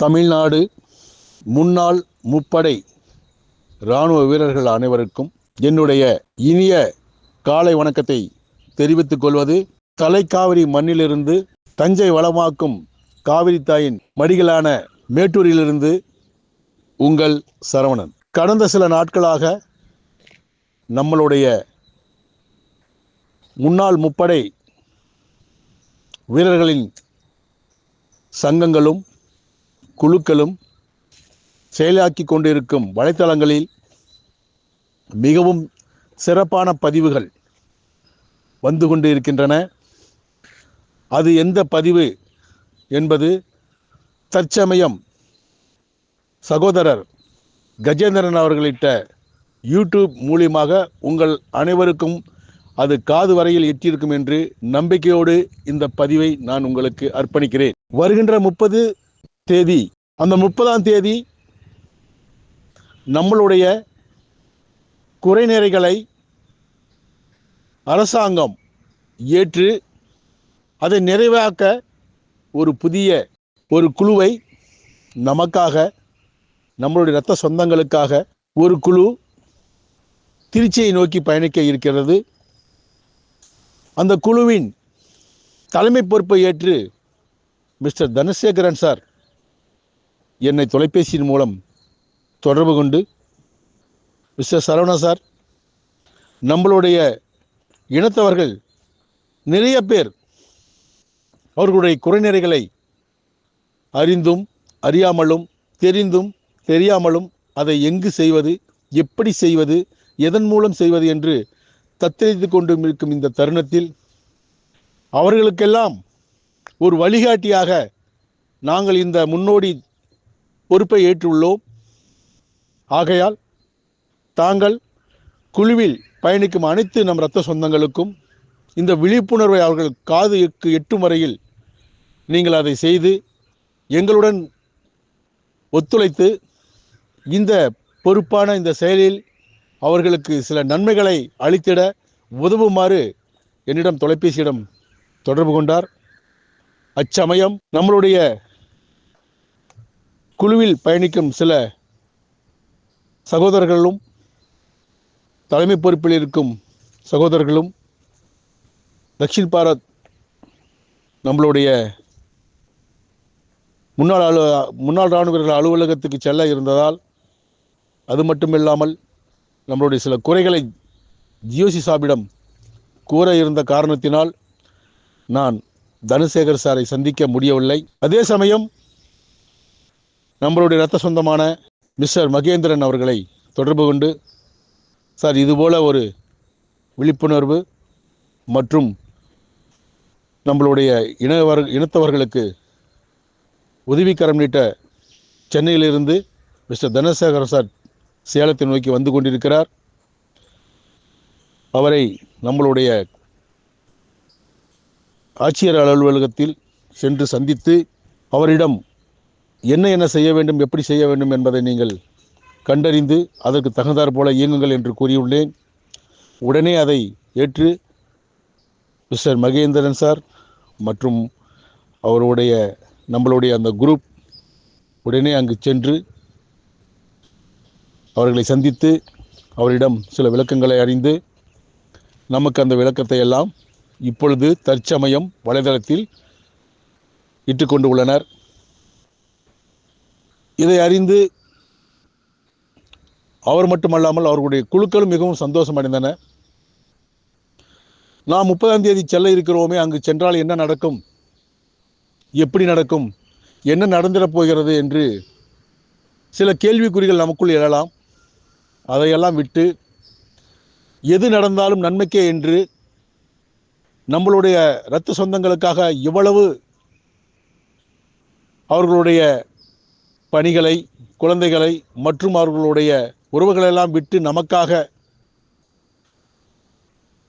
தமிழ்நாடு முன்னாள் முப்படை இராணுவ வீரர்கள் அனைவருக்கும் என்னுடைய இனிய காலை வணக்கத்தை தெரிவித்துக் கொள்வது. தலைக்காவிரி மண்ணிலிருந்து தஞ்சை வளமாக்கும் காவிரி தாயின் மடிகளான மேட்டூரிலிருந்து உங்கள் சரவணன். கடந்த சில நாட்களாக நம்மளுடைய முன்னாள் முப்படை வீரர்களின் சங்கங்களும் குழுக்களும் செயலாக்கி கொண்டிருக்கும் வலைத்தளங்களில் மிகவும் சிறப்பான பதிவுகள் வந்து கொண்டு இருக்கின்றன அது எந்த பதிவு என்பது தற்சமயம் சகோதரர் கஜேந்திரன் அவர்களிட்ட யூடியூப் மூலியமாக உங்கள் அனைவருக்கும் அது காது வரையில் எட்டியிருக்கும் என்று நம்பிக்கையோடு இந்த பதிவை நான் உங்களுக்கு அர்ப்பணிக்கிறேன். வருகின்ற முப்பது தேதி அந்த முப்பதாம் தேதி நம்மளுடைய குறைநிறைகளை அரசாங்கம் ஏற்று அதை நிறைவாக்க ஒரு புதிய ஒரு குழுவை நமக்காக நம்மளுடைய இரத்த சொந்தங்களுக்காக ஒரு குழு திருச்சியை நோக்கி பயணிக்க இருக்கிறது. அந்த குழுவின் தலைமை பொறுப்பை ஏற்று மிஸ்டர் தனசேகரன் சார் என்னை தொலைபேசியின் மூலம் தொடர்பு கொண்டு மிஸ்டர் சரவணா சார் நம்மளுடைய இனத்தவர்கள் நிறைய பேர் அவர்களுடைய குறைநிறைகளை அறிந்தும் அறியாமலும் தெரிந்தும் தெரியாமலும் அதை எங்கு செய்வது எப்படி செய்வது எதன் மூலம் செய்வது என்று தத்தளித்து கொண்டு இருக்கும் இந்த தருணத்தில் அவர்களுக்கெல்லாம் ஒரு வழிகாட்டியாக நாங்கள் இந்த முன்னோடி பொறுப்பை ஏற்றுள்ளோம். ஆகையால் தாங்கள் குழுவில் பயணிக்கும் அனைத்து நம் இரத்த சொந்தங்களுக்கும் இந்த விழிப்புணர்வை அவர்கள் காதுக்கு எட்டும் வரையில் நீங்கள் அதை செய்து எங்களுடன் ஒத்துழைத்து இந்த பொறுப்பான இந்த செயலில் அவர்களுக்கு சில நன்மைகளை அளித்திட உதவுமாறு என்னிடம் தொலைபேசியிடம் தொடர்பு கொண்டார். அச்சமயம் நம்மளுடைய குழுவில் பயணிக்கும் சில சகோதரர்களும் தலைமை பொறுப்பில் இருக்கும் சகோதரர்களும் தக்ஷின் பாரத் நம்மளுடைய முன்னாள் அலு முன்னாள் இராணுவர்கள் அலுவலகத்துக்கு செல்ல இருந்ததால் அது மட்டும் இல்லாமல் நம்மளுடைய சில குறைகளை ஜியோசி சாபிடம் கூற இருந்த காரணத்தினால் நான் தனசேகர் சாரை சந்திக்க முடியவில்லை. அதே சமயம் நம்மளுடைய ரத்த சொந்தமான மிஸ்டர் மகேந்திரன் அவர்களை தொடர்பு கொண்டு சார் இதுபோல் ஒரு விழிப்புணர்வு மற்றும் நம்மளுடைய இனவர் இனத்தவர்களுக்கு உதவிக்கரம் நீட்ட சென்னையிலிருந்து மிஸ்டர் தனசேகர் சார் சேலத்தை நோக்கி வந்து கொண்டிருக்கிறார். அவரை நம்மளுடைய ஆட்சியர் அலுவலகத்தில் சென்று சந்தித்து அவரிடம் என்ன என்ன செய்ய வேண்டும் எப்படி செய்ய வேண்டும் என்பதை நீங்கள் கண்டறிந்து அதற்கு தகுந்தாற் போல இயங்குங்கள் என்று கூறியுள்ளேன். உடனே அதை ஏற்று மிஸ்டர் மகேந்திரன் சார் மற்றும் அவருடைய நம்மளுடைய அந்த குரூப் உடனே அங்கு சென்று அவர்களை சந்தித்து அவரிடம் சில விளக்கங்களை அறிந்து நமக்கு அந்த விளக்கத்தை எல்லாம் இப்பொழுது தற்சமயம் வலைதளத்தில் இட்டுக்கொண்டு உள்ளனர். இதை அறிந்து அவர் மட்டுமல்லாமல் அவர்களுடைய குழுக்களும் மிகவும் சந்தோஷம் அடைந்தன. நாம் முப்பதாம் தேதி செல்ல இருக்கிறோமே அங்கு சென்றால் என்ன நடக்கும்? எப்படி நடக்கும்? என்ன நடந்துடப் போகிறது என்று சில கேள்விக்குறிகள் நமக்குள் எழலாம். அதையெல்லாம் விட்டு எது நடந்தாலும் நன்மைக்கே என்று நம்மளுடைய இரத்த சொந்தங்களுக்காக இவ்வளவு அவர்களுடைய பணிகளை குழந்தைகளை மற்றும் அவர்களுடைய உறவுகளெல்லாம் விட்டு நமக்காக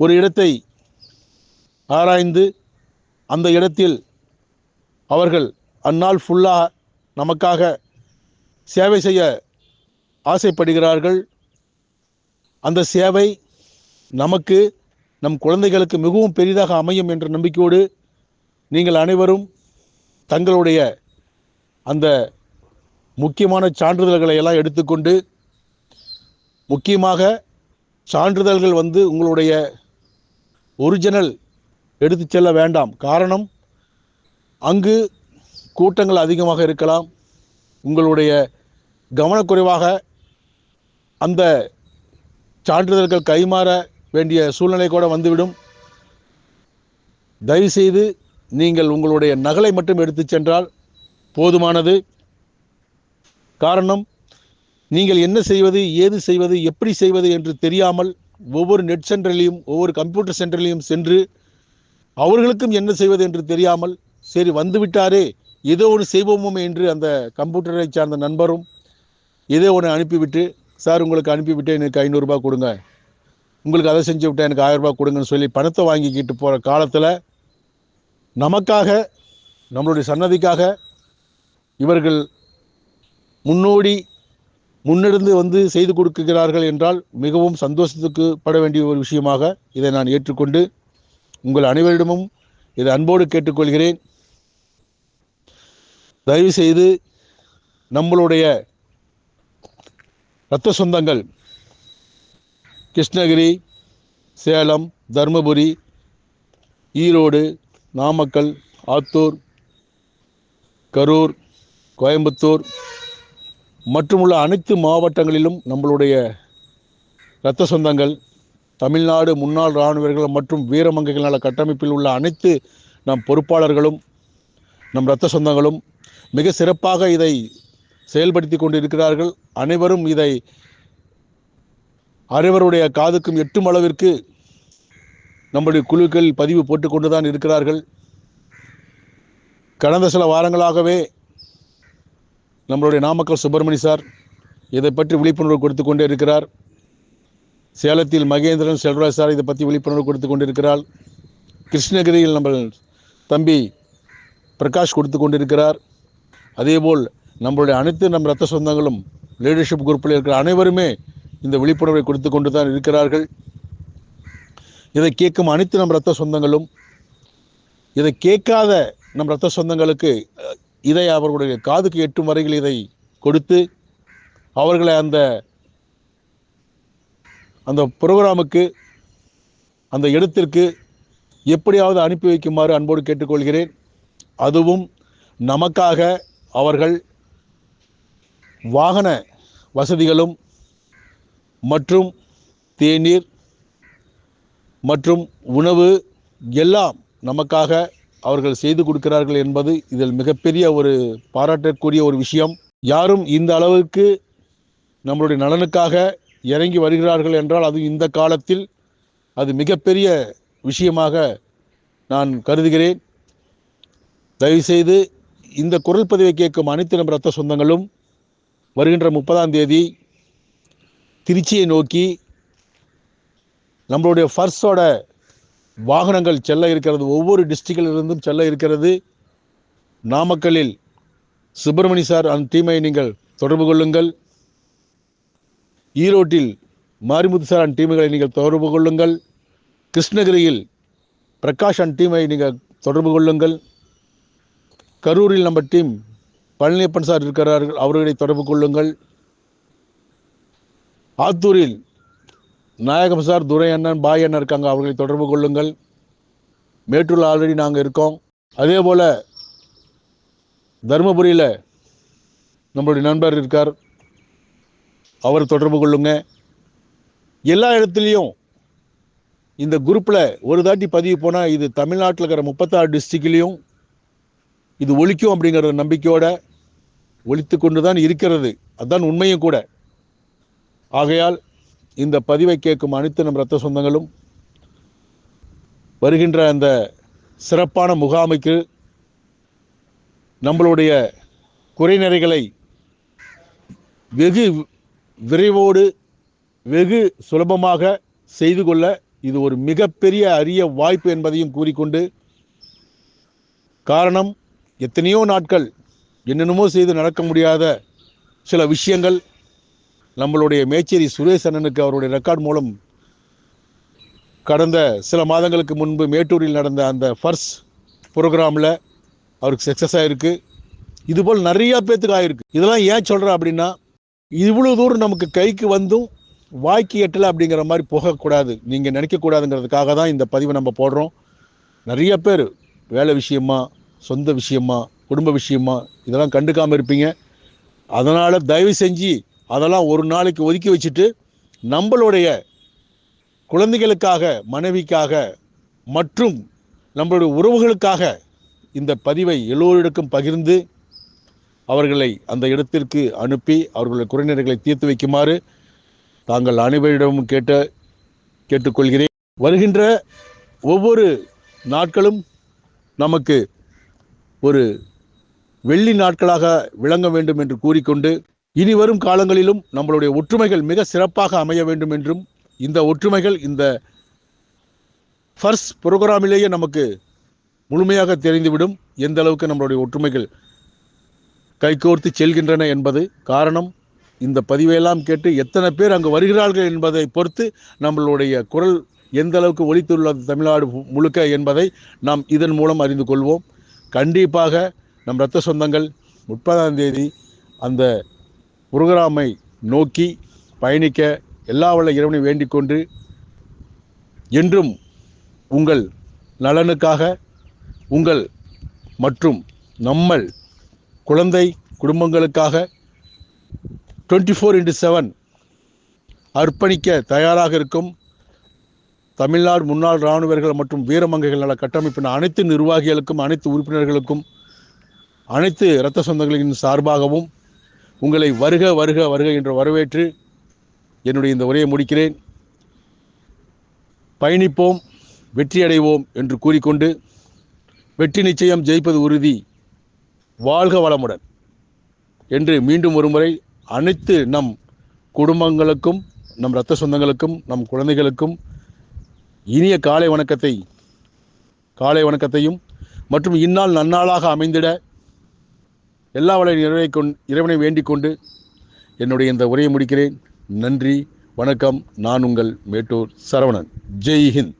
ஒரு இடத்தை ஆராய்ந்து அந்த இடத்தில் அவர்கள் அந்நாள் ஃபுல்லாக நமக்காக சேவை செய்ய ஆசைப்படுகிறார்கள். அந்த சேவை நமக்கு நம் குழந்தைகளுக்கு மிகவும் பெரிதாக அமையும் என்ற நம்பிக்கையோடு நீங்கள் அனைவரும் தங்களுடைய அந்த முக்கியமான சான்றிதழ்களை எல்லாம் எடுத்துக்கொண்டு முக்கியமாக சான்றிதழ்கள் வந்து உங்களுடைய ஒரிஜினல் எடுத்து செல்ல வேண்டாம். காரணம் அங்கு கூட்டங்கள் அதிகமாக இருக்கலாம். உங்களுடைய கவனக்குறைவாக அந்த சான்றிதழ்கள் கைமாற வேண்டிய சூழ்நிலை கூட வந்துவிடும். தயவுசெய்து நீங்கள் உங்களுடைய நகலை மட்டும் எடுத்து சென்றால் போதுமானது. காரணம் நீங்கள் என்ன செய்வது ஏது செய்வது எப்படி செய்வது என்று தெரியாமல் ஒவ்வொரு நெட் சென்டர்லேயும் ஒவ்வொரு கம்ப்யூட்டர் சென்டர்லேயும் சென்று அவர்களுக்கும் என்ன செய்வது என்று தெரியாமல் சரி வந்துவிட்டாரே ஏதோ ஒன்று செய்வோமோ என்று அந்த கம்ப்யூட்டரை சார்ந்த நண்பரும் ஏதோ ஒன்று அனுப்பிவிட்டு சார் உங்களுக்கு அனுப்பிவிட்டு எனக்கு ஐநூறுரூபா கொடுங்க. உங்களுக்கு அதை செஞ்சு விட்டேன் எனக்கு ஆயிரம் ரூபாய் கொடுங்கன்னு சொல்லி பணத்தை வாங்கிக்கிட்டு போகிற காலத்தில் நமக்காக நம்மளுடைய சன்னதிக்காக இவர்கள் முன்னோடி முன்னிருந்து வந்து செய்து கொடுக்கிறார்கள் என்றால் மிகவும் சந்தோஷத்துக்கு பட வேண்டிய ஒரு விஷயமாக இதை நான் ஏற்றுக்கொண்டு உங்கள் அனைவரிடமும் இதை அன்போடு கேட்டுக்கொள்கிறேன். தயவு செய்து நம்மளுடைய இரத்த சொந்தங்கள் கிருஷ்ணகிரி சேலம் தருமபுரி ஈரோடு நாமக்கல் ஆத்தூர் கரூர் கோயம்புத்தூர் மற்றும் உள்ள அனைத்து மாவட்டங்களிலும் நம்மளுடைய இரத்த சொந்தங்கள் தமிழ்நாடு முன்னாள் இராணுவர்கள் மற்றும் வீரமங்கைகள் நல கட்டமைப்பில் உள்ள அனைத்து நம் பொறுப்பாளர்களும் நம் இரத்த சொந்தங்களும் மிக சிறப்பாக இதை செயல்படுத்தி கொண்டு இருக்கிறார்கள் அனைவரும் இதை அனைவருடைய காதுக்கும் எட்டும் அளவிற்கு நம்முடைய குழுக்கள் பதிவு போட்டுக்கொண்டு தான் இருக்கிறார்கள். கடந்த சில வாரங்களாகவே நம்மளுடைய நாமக்கல் சுப்பிரமணி சார் இதை பற்றி விழிப்புணர்வு கொடுத்து கொண்டே இருக்கிறார். சேலத்தில் மகேந்திரன் செல்வராஜ் சார் இதை பற்றி விழிப்புணர்வு கொடுத்து கொண்டிருக்கிறார். கிருஷ்ணகிரியில் நம்ம தம்பி பிரகாஷ் கொடுத்து கொண்டிருக்கிறார். அதேபோல் நம்மளுடைய அனைத்து நம் ரத்த சொந்தங்களும் லீடர்ஷிப் குரூப்பில் இருக்கிற அனைவருமே இந்த விழிப்புணர்வை கொடுத்து கொண்டு தான் இருக்கிறார்கள். இதை கேட்கும் அனைத்து நம் ரத்த சொந்தங்களும் இதை கேட்காத நம் ரத்த சொந்தங்களுக்கு இதை அவர்களுடைய காதுக்கு எட்டும் வரையில் இதை கொடுத்து அவர்களை அந்த அந்த புரோகிராமுக்கு அந்த இடத்திற்கு எப்படியாவது அனுப்பி வைக்குமாறு அன்போடு கேட்டுக்கொள்கிறேன். அதுவும் நமக்காக அவர்கள் வாகன வசதிகளும் மற்றும் தேநீர் மற்றும் உணவு எல்லாம் நமக்காக அவர்கள் செய்து கொடுக்கிறார்கள் என்பது இதில் மிகப்பெரிய ஒரு பாராட்டக்கூடிய ஒரு விஷயம். யாரும் இந்த அளவுக்கு நம்மளுடைய நலனுக்காக இறங்கி வருகிறார்கள் என்றால் அது இந்த காலத்தில் அது மிகப்பெரிய விஷயமாக நான் கருதுகிறேன். தயவுசெய்து இந்த குரல் பதிவை கேட்கும் அனைத்து நம் ரத்த சொந்தங்களும் வருகின்ற முப்பதாம் தேதி திருச்சியை நோக்கி நம்மளுடைய ஃபர்ஸோட வாகனங்கள் செல்ல இருக்கிறது ஒவ்வொரு டிஸ்ட்ரிக்டிலிருந்தும் செல்ல இருக்கிறது. நாமக்கல்லில் சுப்பிரமணி சார் அந்த டீமை நீங்கள் தொடர்பு கொள்ளுங்கள். ஈரோட்டில் மாரிமுத்து சார் அண்ட் டீமுகளை நீங்கள் தொடர்பு கொள்ளுங்கள். கிருஷ்ணகிரியில் பிரகாஷ் அண்ட் டீமை நீங்கள் தொடர்பு கொள்ளுங்கள். கரூரில் நம்ம டீம் பழனியப்பன் சார் இருக்கிறார்கள் அவர்களை தொடர்பு கொள்ளுங்கள். ஆத்தூரில் நாயகம் சார் துரை அண்ணன் பாய் அண்ணன் இருக்காங்க அவர்களை தொடர்பு கொள்ளுங்கள். மேட்டூரில் ஆல்ரெடி நாங்கள் இருக்கோம். அதே போல் தருமபுரியில் நம்மளுடைய நண்பர் இருக்கார். அவர் தொடர்பு கொள்ளுங்க. எல்லா இடத்துலையும் இந்த குரூப்பில் ஒரு தாட்டி பதிவு போனால் இது தமிழ்நாட்டில் இருக்கிற முப்பத்தாறு டிஸ்ட்ரிக்ட்லேயும் இது ஒழிக்கும் அப்படிங்கிற நம்பிக்கையோட ஒழித்து கொண்டு தான் இருக்கிறது. அதுதான் உண்மையும் கூட. ஆகையால் இந்த பதிவை கேட்கும் அனைத்து நம் ரத்த சொந்தங்களும் வருகின்ற அந்த சிறப்பான முகாமைக்கு நம்மளுடைய குறைநிறைகளை வெகு விரைவோடு வெகு சுலபமாக செய்து கொள்ள இது ஒரு மிகப்பெரிய அரிய வாய்ப்பு என்பதையும் கூறிக்கொண்டு காரணம் எத்தனையோ நாட்கள் என்னென்னமோ செய்து நடக்க முடியாத சில விஷயங்கள் நம்மளுடைய மேச்சேரி சுரேஷ் அண்ணனுக்கு அவருடைய ரெக்கார்ட் மூலம் கடந்த சில மாதங்களுக்கு முன்பு மேட்டூரில் நடந்த அந்த ஃபர்ஸ்ட் ப்ரோக்ராமில் அவருக்கு சக்ஸஸ் ஆகிருக்கு இதுபோல் நிறையா பேத்துக்கு ஆகிருக்கு இதெல்லாம் ஏன் சொல்கிறேன் அப்படின்னா இவ்வளோ தூரம் நமக்கு கைக்கு வந்தும் வாய்க்கு எட்டலை அப்படிங்கிற மாதிரி போகக்கூடாது. நீங்கள் நினைக்கக்கூடாதுங்கிறதுக்காக தான் இந்த பதிவை நம்ம போடுறோம். நிறைய பேர் வேலை விஷயமா சொந்த விஷயமா குடும்ப விஷயமா இதெல்லாம் கண்டுக்காமல் இருப்பீங்க. அதனால் தயவு செஞ்சு அதெல்லாம் ஒரு நாளைக்கு ஒதுக்கி வச்சுட்டு நம்மளுடைய குழந்தைகளுக்காக மனைவிக்காக மற்றும் நம்மளுடைய உறவுகளுக்காக இந்த பதிவை எல்லோரிடக்கும் பகிர்ந்து அவர்களை அந்த இடத்திற்கு அனுப்பி அவர்களுடைய குறைநிறைகளை தீர்த்து வைக்குமாறு தாங்கள் அனைவரிடமும் கேட்ட கேட்டுக்கொள்கிறேன். வருகின்ற ஒவ்வொரு நாட்களும் நமக்கு ஒரு வெள்ளி நாட்களாக விளங்க வேண்டும் என்று கூறிக்கொண்டு இனி வரும் காலங்களிலும் நம்மளுடைய ஒற்றுமைகள் மிக சிறப்பாக அமைய வேண்டும் என்றும் இந்த ஒற்றுமைகள் இந்த ஃபர்ஸ்ட் ப்ரோக்ராமிலேயே நமக்கு முழுமையாக தெரிந்துவிடும் எந்த அளவுக்கு நம்மளுடைய ஒற்றுமைகள் கைகோர்த்து செல்கின்றன என்பது காரணம். இந்த பதிவையெல்லாம் கேட்டு எத்தனை பேர் அங்கு வருகிறார்கள் என்பதை பொறுத்து நம்மளுடைய குரல் எந்த அளவுக்கு ஒழித்துள்ளது தமிழ்நாடு முழுக்க என்பதை நாம் இதன் மூலம் அறிந்து கொள்வோம். கண்டிப்பாக நம் இரத்த சொந்தங்கள் முப்பதாம் தேதி அந்த புரோகிராமை நோக்கி பயணிக்க எல்லா வல்ல இறைவனை வேண்டிக் கொண்டு என்றும் உங்கள் நலனுக்காக உங்கள் மற்றும் நம்மள் குழந்தை குடும்பங்களுக்காக டுவெண்ட்டி ஃபோர் இன்ட்டு செவன் அர்ப்பணிக்க தயாராக இருக்கும் தமிழ்நாடு முன்னாள் இராணுவர்கள் மற்றும் வீரமங்கைகள் நல கட்டமைப்பின் அனைத்து நிர்வாகிகளுக்கும் அனைத்து உறுப்பினர்களுக்கும் அனைத்து இரத்த சொந்தங்களின் சார்பாகவும் உங்களை வருக வருக வருக என்று வரவேற்று என்னுடைய இந்த உரையை முடிக்கிறேன். பயணிப்போம் வெற்றியடைவோம் என்று கூறிக்கொண்டு வெற்றி நிச்சயம் ஜெயிப்பது உறுதி. வாழ்க வளமுடன். என்று மீண்டும் ஒருமுறை அனைத்து நம் குடும்பங்களுக்கும் நம் இரத்த சொந்தங்களுக்கும் நம் குழந்தைகளுக்கும் இனிய காலை வணக்கத்தை காலை வணக்கத்தையும் மற்றும் இந்நாள் நன்னாளாக அமைந்திட எல்லா வளை நிறைவை கொண் இறைவனை வேண்டிக் கொண்டு என்னுடைய இந்த உரையை முடிக்கிறேன். நன்றி வணக்கம். நான் உங்கள் மேட்டூர் சரவணன். ஜெய் ஹிந்த்.